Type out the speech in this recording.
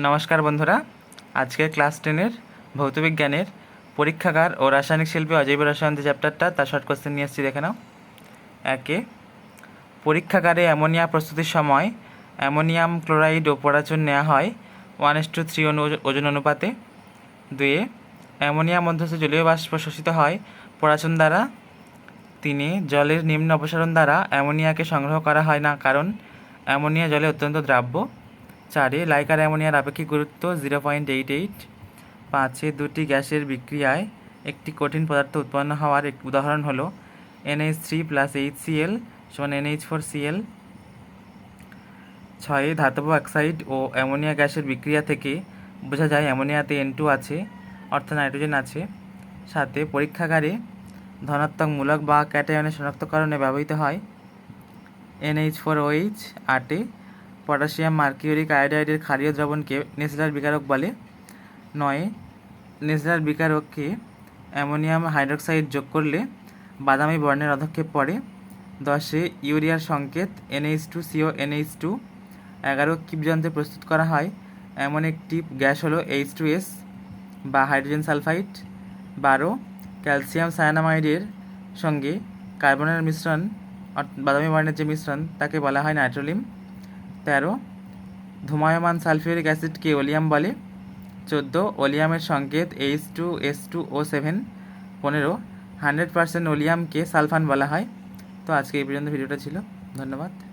নমস্কার বন্ধুরা। আজকের ক্লাস টেনের ভৌতবিজ্ঞানের পরীক্ষাগার ও রাসায়নিক শিল্পে অজৈব রসায়ন যে চ্যাপ্টারটা, তার শর্ট কোশ্চেন নিয়ে এসেছি, দেখে নাও। একে, পরীক্ষাগারে অ্যামোনিয়া প্রস্তুতির সময় অ্যামোনিয়াম ক্লোরাইড ও পরাচুন নেওয়া হয় ওয়ান এস টু থ্রি অনু ওজন অনুপাতে। দুয়ে, অ্যামোনিয়া মধ্যস্থ জলীয় বাষ্প শোষিত হয় পরাচুন দ্বারা। তিনে, জলের নিম্ন অপসারণ দ্বারা অ্যামোনিয়াকে সংগ্রহ করা হয় না, কারণ অ্যামোনিয়া জলে অত্যন্ত দ্রাব্য। চারে লাইকার অ্যামোনিয়ার আপেক্ষিক গুরুত্ব জিরো পয়েন্ট এইট এইট। পাঁচে দুটি গ্যাসের বিক্রিয়ায় একটি কঠিন পদার্থ উৎপন্ন হওয়ার এক উদাহরণ হলো N H three plus H C L সমান N H four C L ছয়ে ধাতব অক্সাইড ও অ্যামোনিয়া গ্যাসের বিক্রিয়া থেকে বোঝা যায় অ্যামোনিয়াতে এন টু আছে, অর্থাৎ নাইট্রোজেন আছে। সাথে পরীক্ষাগারে ধনাত্মক মূলক বা ক্যাটায়নের শনাক্তকরণে ব্যবহৃত হয়। N H four O H আটে পটাশিয়াম, মার্কিউরিক আয়োডাইডের ক্ষারীয় দ্রবণকে নেসলার বিকারক বলে। নয় নেসলার বিকারককে অ্যামোনিয়াম হাইড্রোক্সাইড যোগ করলে বাদামি বর্ণের অধক্ষেপ পড়ে। দশে, ইউরিয়ার সংকেত N H two C O N H two. এগারো কিপযন্ত্রে প্রস্তুত করা হয়। এমন একটি গ্যাস হলো এইচ টু এস বা হাইড্রোজেন সালফাইড। বারো, ক্যালসিয়াম সায়ানামাইডের সঙ্গে কার্বনের মিশ্রণ বাদামি বর্ণের যে মিশ্রণ, তাকে বলা হয় নাইট্রোলিম। তেরো, ধুমায়মান সালফিউরিক অ্যাসিডকে ওলিয়াম বলে, চোদ্দ, ওলিয়ামের সংকেত H two S two O seven পনেরো, হান্ড্রেড পার্সেন্ট ওলিয়ামকে সালফান বলা হয়। তো আজকে এই পর্যন্ত ভিডিওটা ছিল। ধন্যবাদ।